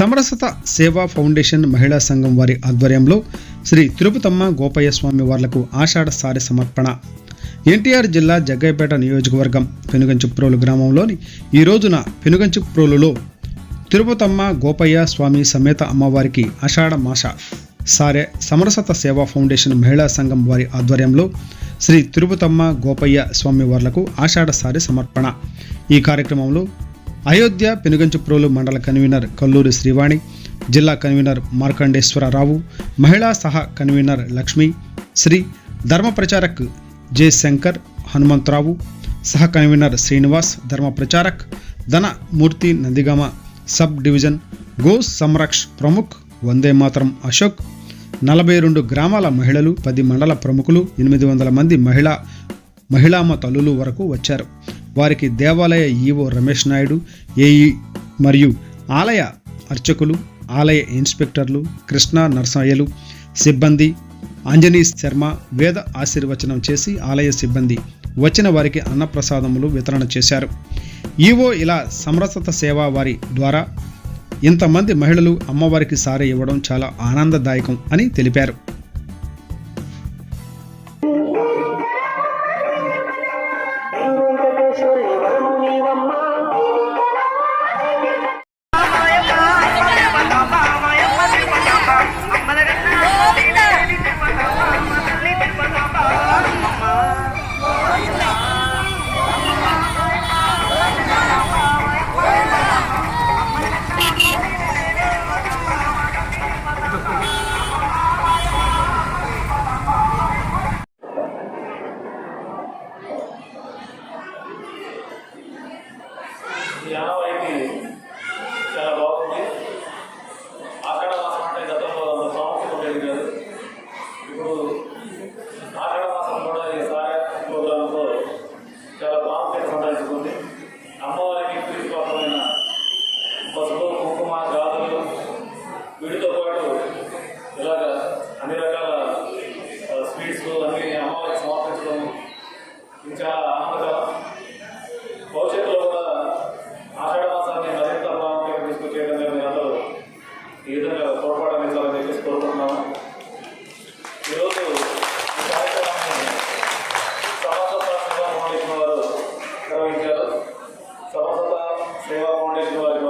సమరసత సేవా ఫౌండేషన్ మహిళా సంఘం వారి ఆధ్వర్యంలో శ్రీ తిరుపతమ్మ గోపయ్య స్వామి వార్లకు ఆషాఢ సారి సమర్పణ. ఎన్టీఆర్ జిల్లా జగ్గయ్యపేట నియోజకవర్గం పెనుగంచుప్రోలు గ్రామంలోని ఈ రోజున పెనుగంచుప్రోలులో తిరుపతమ్మ గోపయ్య స్వామి సమేత అమ్మవారికి ఆషాఢ మాష సారే సమరసత సేవా ఫౌండేషన్ మహిళా సంఘం వారి ఆధ్వర్యంలో శ్రీ తిరుపతమ్మ గోపయ్య స్వామి వార్లకు ఆషాఢ సారి సమర్పణ. ఈ కార్యక్రమంలో అయోధ్య పెనుగంచుప్రోలు మండల కన్వీనర్ కల్లూరి శ్రీవాణి జిల్లా కన్వీనర్ మార్కండేశ్వరరావు మహిళా సహా కన్వీనర్ లక్ష్మి శ్రీ ధర్మ ప్రచారక్ జె శంకర్ హనుమంతరావు సహ కన్వీనర్ శ్రీనివాస్ ధర్మ ప్రచారక్ ధన మూర్తి నందిగామ సబ్ డివిజన్ గో సంరక్ష్ ప్రముఖ్ వందే మాతరం అశోక్ నలభై రెండు గ్రామాల మహిళలు పది మండల ప్రముఖులు ఎనిమిది వందల మంది మహిళా మహిళామ తల్లులు వరకు వచ్చారు. వారికి దేవాలయ ఈవో రమేష్ నాయుడు ఏఈ మరియు ఆలయ అర్చకులు ఆలయ ఇన్స్పెక్టర్లు కృష్ణ నర్సయ్యలు సిబ్బంది అంజనీ శర్మ వేద ఆశీర్వచనం చేసి ఆలయ సిబ్బంది వచ్చిన వారికి అన్నప్రసాదములు వితరణ చేశారు. ఈవో ఇలా సమరసత సేవ వారి ద్వారా ఇంతమంది మహిళలు అమ్మవారికి సారే ఇవ్వడం చాలా ఆనందదాయకం అని తెలిపారు. చివరి వరము నీవమ్మా. ఈ ఆనవాయితీ చాలా బాగుంది. ఆకడ మాసం అంటే గతంలో అంత ప్రాముఖ్యత ఉండేది కాదు ఇప్పుడు ఆకడ మాసం కూడా ఈ సాయ ప్రోగ్రాంతో చాలా ప్రాముఖ్యత సంతరించుకుంది అమ్మవారికి ప్రీతిపాత్రమైన పసుపు కుంకుమ గాజులు వీటితో పాటు ఇలాగ అన్ని రకాల స్వీట్స్ అన్ని అమ్మవారికి సమర్పించడం. ఇంకా సేవా ఫౌండేషన్ వారి